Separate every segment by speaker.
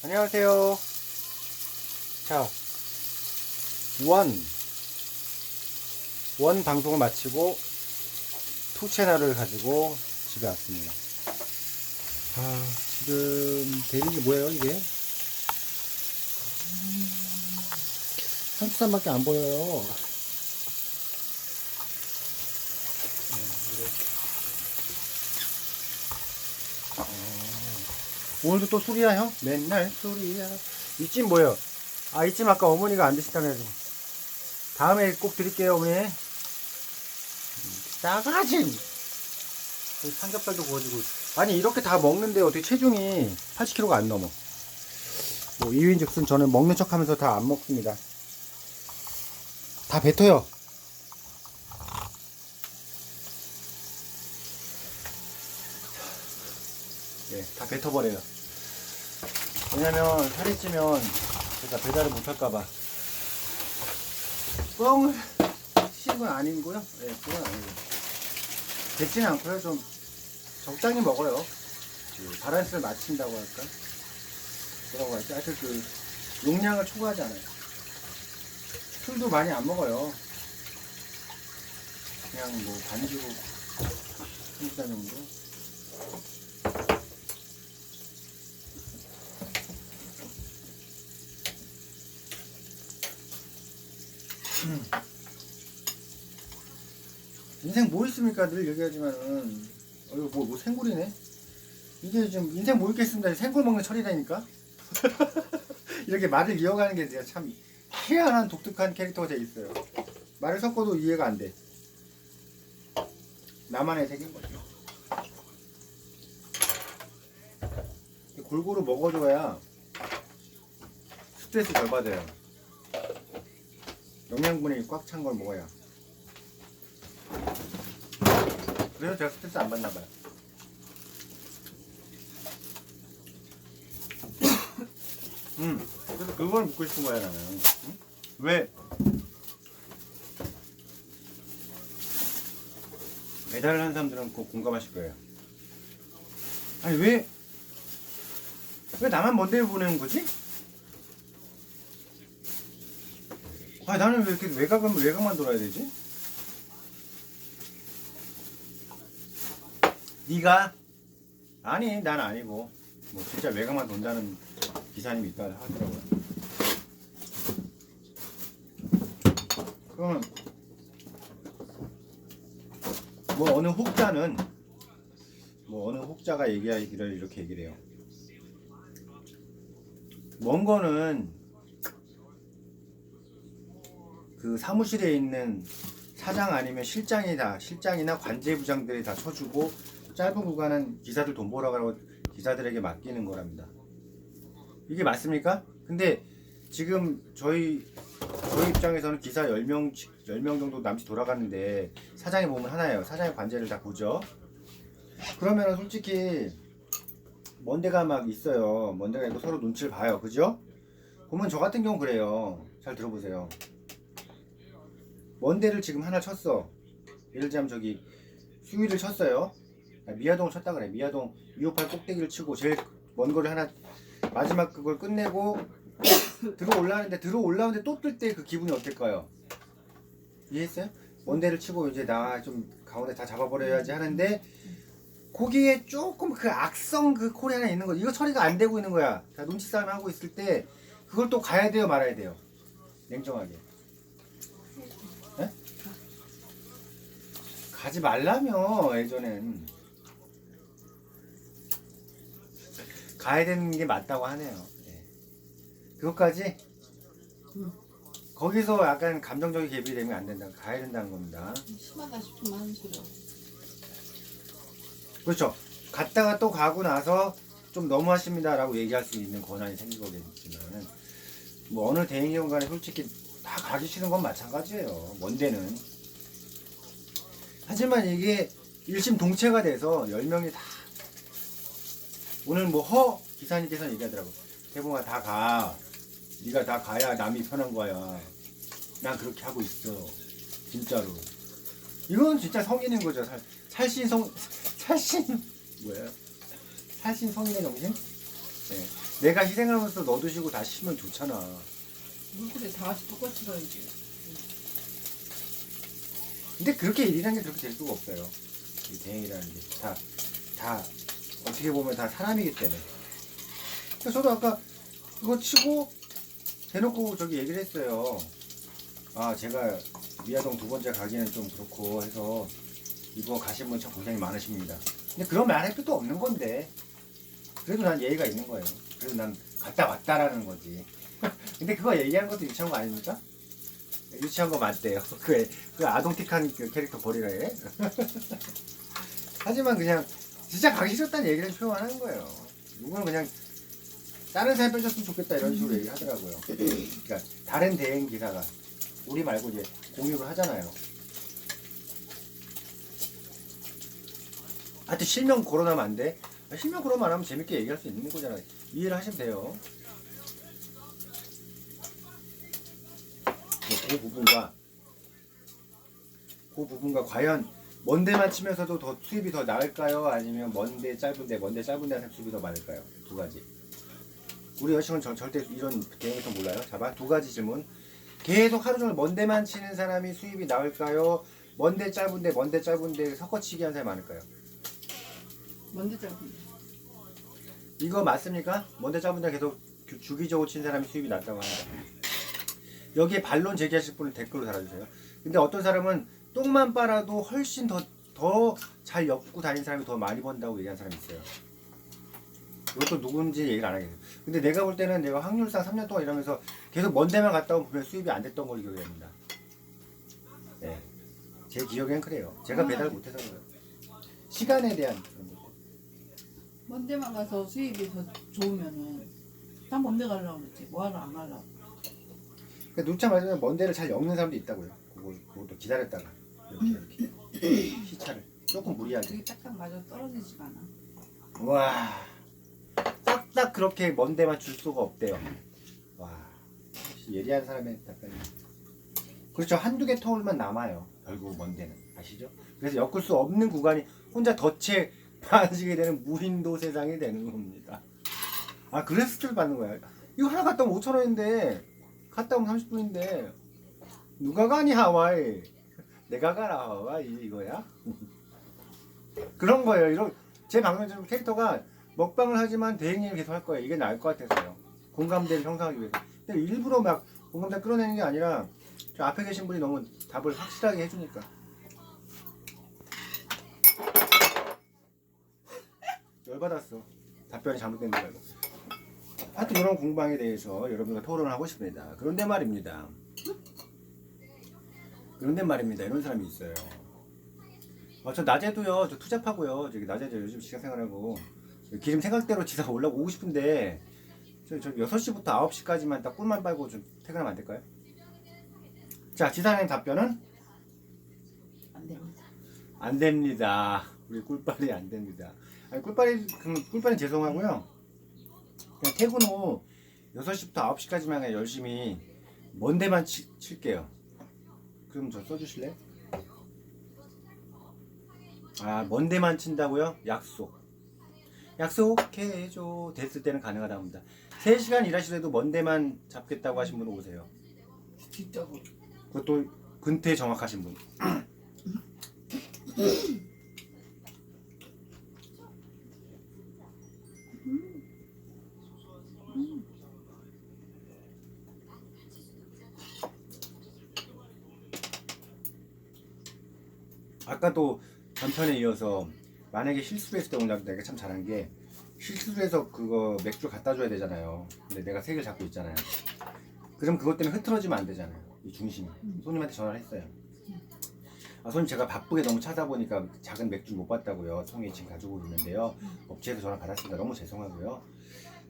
Speaker 1: 안녕하세요. 자, 원, 원 방송을 마치고 투 채널을 가지고 집에 왔습니다. 아, 지금 되는 게 뭐예요, 이게? 음, 한수산밖에 안 보여요. 오늘도 또 술이야 형? 맨날 술이야. 이찜 뭐예요? 아 이찜 아까 어머니가 안 드신다고 해가지고 다음에 꼭 드릴게요 어머니. 음, 싸가지. 여기 삼겹살도 구워지고 아니 이렇게 다 먹는데 어떻게 체중이 80kg가 안 넘어? 뭐 이유인즉슨 저는 먹는 척 하면서 다 안 먹습니다. 다 뱉어요. 예, 다 뱉어버려요. 왜냐면 살이 찌면 제가 배달을 못할까봐. 뻥을 치는 건 아니고요. 예, 그건 아니고. 뱉지는 않고요. 좀 적당히 먹어요. 그 바란스를 맞춘다고 할까? 뭐라고 할지. 하여튼 그 용량을 초과하지 않아요. 술도 많이 안 먹어요. 그냥 뭐 반주로 한잔 정도. 인생 뭐 있습니까? 늘 얘기하지만은 어, 이거 뭐, 뭐 생굴이네. 이게 좀 인생 뭐 있겠습니다. 생굴 먹는 철이라니까. 이렇게 말을 이어가는 게 제가 참 희한한 독특한 캐릭터가 돼 있어요. 말을 섞어도 이해가 안 돼. 나만의 세계인 거죠. 골고루 먹어줘야 스트레스 덜 받아요. 영양분이 꽉 찬 걸 먹어야. 그래서 제가 스트레스 안 받나 봐요. 음, 그래서 그걸 묻고 싶은 거야 나는. 응? 왜 배달을 하는 사람들은 꼭 공감하실 거예요. 아니 왜 왜 나만 먼데를 보내는 거지? 아니 나는 왜 이렇게 외곽은 외곽만 돌아야 되지? 네가 아니 난 아니고 뭐 진짜 외곽만 돈다는 기사님이 있다 하더라고요. 그러면 뭐 어느 혹자는 뭐 어느 혹자가 얘기하기를 이렇게 얘기를 해요. 먼 거는 그 사무실에 있는 사장 아니면 실장이다 실장이나 관제부장들이 다 쳐주고 짧은 구간은 기사들 돈 벌어가라고 기사들에게 맡기는 거랍니다. 이게 맞습니까? 근데 지금 저희 저희 입장에서는 기사 10명 10명 정도 남짓 돌아가는데 사장이 보면 하나예요. 사장의 관제를 다 보죠. 그러면 솔직히 먼 데가 막 있어요. 먼 데가 있고 서로 눈치를 봐요. 그죠? 보면 저 같은 경우 그래요. 잘 들어보세요. 먼 데를 지금 하나 쳤어. 예를 들자면 저기 수위를 쳤어요. 아, 미아동을 쳤다 그래. 미아동 258 꼭대기를 치고 제일 먼 거를 하나 마지막 그걸 끝내고 들어 올라가는데 들어 올라오는데 또 뜰 때 그 기분이 어떨까요? 이해했어요? 먼 데를 치고 이제 나 좀 가운데 다 잡아버려야지 하는데 거기에 조금 그 악성 그 하나 있는 거 이거 처리가 안 되고 있는 거야. 자, 눈치 싸움 하고 있을 때 그걸 또 가야 돼요, 말아야 돼요. 냉정하게. 네? 가지 말라며 예전엔 가야 되는 게 맞다고 하네요. 예. 그것까지 거기서 약간 감정적인 개입이 되면 안 된다. 가야 된다는 겁니다.
Speaker 2: 심하다 싶으면 하는 소리.
Speaker 1: 그렇죠. 갔다가 또 가고 나서 좀 너무하십니다라고 얘기할 수 있는 권한이 생기겠지만은 뭐 어느 대행이건 간에 솔직히 다 가기 싫은 건 마찬가지예요. 먼 데는. 하지만 이게 일심동체가 돼서 10명이 다 오늘 뭐 허 기사님께서 얘기하더라고. 대봉아 다 가. 네가 다 가야 남이 편한 거야. 난 그렇게 하고 있어. 진짜로. 이건 진짜 성인인 거죠. 살, 살신 성 살신 뭐야? 살신 성인의 정신? 네. 내가 희생하면서 너 드시고 다 쉬면 좋잖아.
Speaker 2: 물 그래 다 같이 똑같이 가야지.
Speaker 1: 근데 그렇게 일이라는 게 그렇게 될 수가 없어요. 이 대행이라는 게 다 다 어떻게 보면 다 사람이기 때문에. 그래서 저도 아까 그거 치고 대놓고 저기 얘기를 했어요. 아 제가 미아동 두 번째 가기는 좀 그렇고 해서 이거 가신 분 참 고생이 많으십니다. 근데 그런 말 할 필요도 없는 건데 그래도 난 예의가 있는 거예요. 그래도 난 갔다 왔다라는 거지. 근데 그거 얘기하는 것도 유치한 거 아닙니까? 유치한 거 맞대요. 그, 그 아동틱한 그 캐릭터 버리라 해. 하지만 그냥 진짜 가기 싫었다는 얘기를 표현하는 거예요. 누구는 그냥 다른 사람 빼줬으면 좋겠다 이런 식으로 얘기를 하더라고요. 그러니까 다른 대행 기사가 우리 말고 이제 공유를 하잖아요. 하여튼 실명 거론하면 안 돼. 아, 실명 거론만 안 하면 재밌게 얘기할 수 있는 거잖아요. 이해를 하시면 돼요. 네, 그 부분과 그 부분과 과연 먼데만 치면서도 더 수입이 더 나을까요? 아니면 먼데 짧은데 먼데 짧은데 하는 수입이 더 많을까요? 두 가지. 우리 여친은 저, 절대 이런 대응에서 몰라요. 잡아 두 가지 질문. 계속 하루 종일 먼데만 치는 사람이 수입이 나을까요? 먼데 짧은데 먼데 짧은데 섞어치기 하는 사람이 많을까요?
Speaker 2: 뭔데 짧은?
Speaker 1: 이거 맞습니까? 먼데 짧은데 계속 주- 주기적으로 친 사람이 수입이 낮다고 합니다. 여기에 반론 제기하실 분은 댓글로 달아주세요. 근데 어떤 사람은 똥만 빨아도 훨씬 더 더 잘 엮고 다니는 사람이 더 많이 번다고 얘기하는 사람이 있어요. 이것도 누군지 얘기를 안 하겠어요. 근데 내가 볼 때는 내가 확률상 3년 동안 일하면서 계속 먼 데만 갔다 오면 분명 수입이 안 됐던 걸로 기억이 됩니다. 네. 제 기억엔 그래요. 제가 배달 못해서 그래요. 시간에 대한 그런 것들.
Speaker 2: 먼 데만 가서 수입이 더 좋으면은 난 먼데 가려고 그랬지. 뭐하러 안 가려고.
Speaker 1: 그러니까 누차 말하자면 먼 데를 잘 엮는 사람도 있다고요. 그거, 그것도 기다렸다가 이렇게 이렇게 시차를 조금 무리하게.
Speaker 2: 그게 딱딱 맞아 떨어지지가 않아.
Speaker 1: 와, 싹싹 그렇게 먼 데만 줄 수가 없대요. 와, 역시 예리한 사람의 답변이. 그렇죠. 한두 개 터울만 남아요. 결국 먼 데는 아시죠? 그래서 엮을 수 없는 구간이 혼자 덫에 빠지게 되는 무인도 세상이 되는 겁니다. 아, 그래서 스트레스 받는 거야. 이거 하나 갔다 오면 5천 원인데 갔다 오면 30분인데 누가 가니 하와이? 내가 가라 하와이 이거야? 그런 거예요. 이런 제 방송중 캐릭터가 먹방을 하지만 대행님을 계속 할 거예요. 이게 나을 것 같아서요. 공감대를 형성하기 위해서. 근데 일부러 막 공감대 끌어내는 게 아니라 저 앞에 계신 분이 너무 답을 확실하게 해주니까. 열받았어. 답변이 잘못된 줄 알고. 하여튼 이런 공방에 대해서 여러분과 토론을 하고 싶습니다. 그런데 말입니다. 그런데 말입니다. 이런 사람이 있어요. 어, 저 낮에도요, 저 투잡하고요. 저기 낮에도 요즘 시간생활하고 기름 생각대로 지사 올라고 오고 싶은데 저, 저 6시부터 9시까지만 딱 꿀만 빨고 좀 퇴근하면 안 될까요? 자, 지사님 답변은
Speaker 2: 안 됩니다.
Speaker 1: 안 됩니다. 우리 꿀빨이 안 됩니다. 아니, 꿀빨이, 꿀빨이 죄송하고요. 그냥 퇴근 후 6시부터 9시까지만 그냥 열심히 먼 데만 치, 칠게요. 그럼 저 써주실래요? 아, 먼 데만 친다고요? 약속. 약속해줘. 됐을 때는 가능하다 합니다. 3시간 일하시더라도 먼 데만 잡겠다고 하신 분 오세요.
Speaker 2: 뒷적으로.
Speaker 1: 그것도 근태 정확하신 분. 아까 또 전편에 이어서 만약에 실수를 했을 때 오늘 내가 참 잘한 게 실수를 해서 그거 맥주 갖다 줘야 되잖아요. 근데 내가 세 개를 잡고 있잖아요. 그럼 그것 때문에 흐트러지면 안 되잖아요. 이 중심이. 손님한테 전화를 했어요. 아, 손님 제가 바쁘게 너무 차다 보니까 작은 맥주 못 받다고요. 통에 지금 가지고 있는데요. 업체에서 전화 받았습니다. 너무 죄송하고요.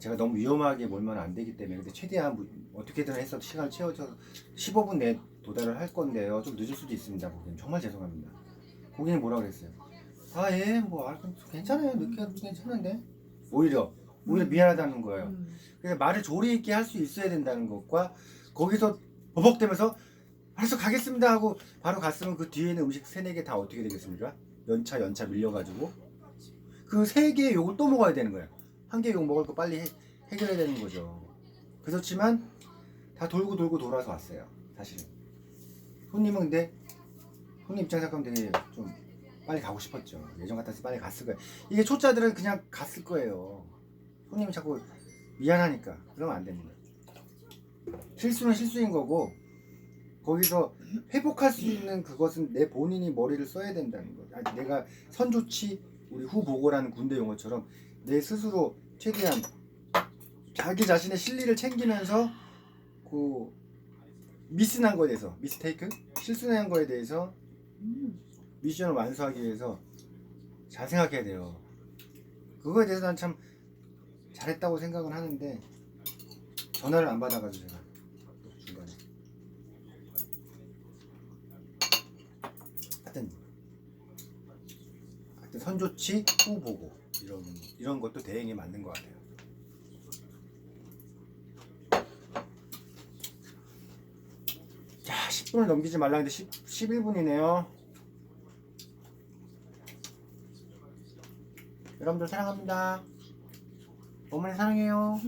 Speaker 1: 제가 너무 위험하게 몰면 안 되기 때문에 근데 최대한 뭐 어떻게든 해서 시간을 채워서 15분 내에 도달을 할 건데요. 좀 늦을 수도 있습니다. 정말 죄송합니다. 고객님 뭐라 그랬어요? 아 예, 뭐 아, 괜찮아요. 가도 괜찮은데 오히려 오히려 미안하다는 거예요.
Speaker 2: 음.
Speaker 1: 그래서 말을 조리 있게 할 수 있어야 된다는 것과 거기서 버벅대면서 알았어 가겠습니다 하고 바로 갔으면 그 뒤에 있는 음식 세네 개 다 어떻게 되겠습니까? 연차 연차 밀려가지고 그 세 개의 욕을 또 먹어야 되는 거야. 한개욕 먹을 거 빨리 해, 해결해야 되는 거죠. 그렇지만 다 돌고 돌고 돌아서 왔어요. 사실은. 손님은 근데 손님 입장 생각하면 되게 좀 빨리 가고 싶었죠. 예전 같았으면 빨리 갔을 거예요. 이게 초짜들은 그냥 갔을 거예요. 손님이 자꾸 미안하니까 그러면 안 됩니다. 실수는 실수인 거고 거기서 회복할 수 있는 그것은 내 본인이 머리를 써야 된다는 거. 내가 선조치 우리 후보고라는 군대 용어처럼 내 스스로 최대한 자기 자신의 실리를 챙기면서 그 미스난 거에 대해서 미스테이크 실수한 거에 대해서
Speaker 2: 음.
Speaker 1: 미션을 완수하기 위해서 잘 생각해야 돼요. 그거에 대해서 난 참 잘했다고 생각은 하는데 전화를 안 받아가지고 제가 또 중간에 하여튼 하여튼 선조치 후 보고 이런 이런 것도 대행에 맞는 것 같아요. 10분을 넘기지 말라 했는데 10, 11분이네요. 여러분들 사랑합니다. 어머니 사랑해요.